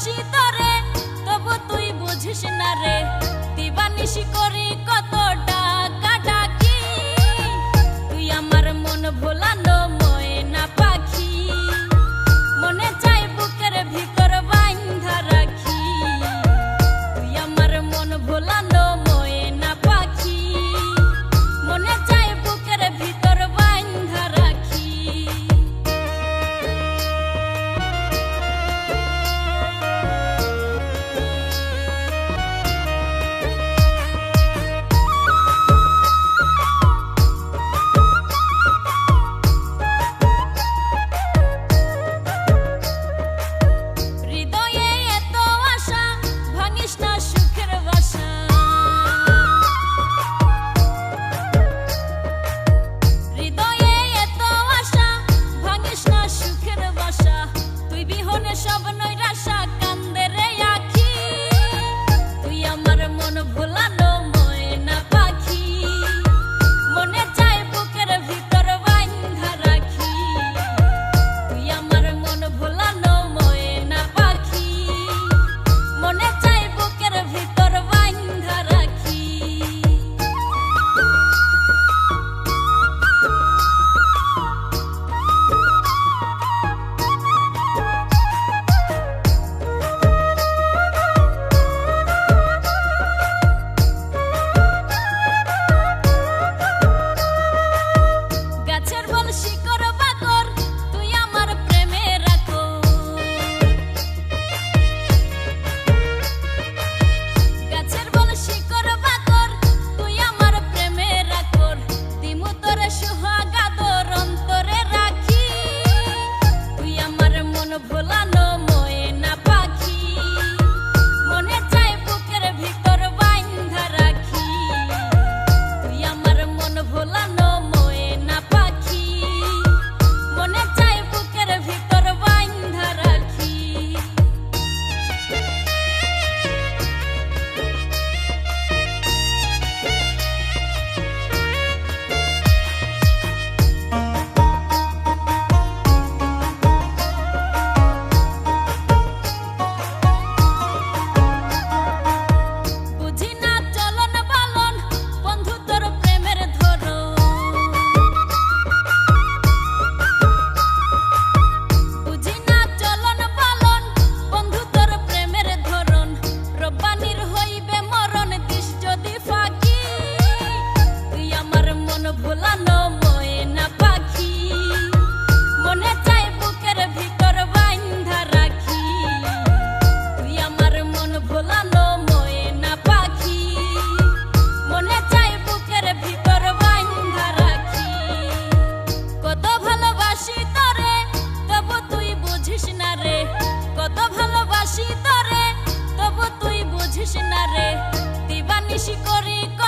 ভালোবাসি তরে তবু তুই বুঝিস না রে। দিবানিশি করি কতটা bulan বেশি করে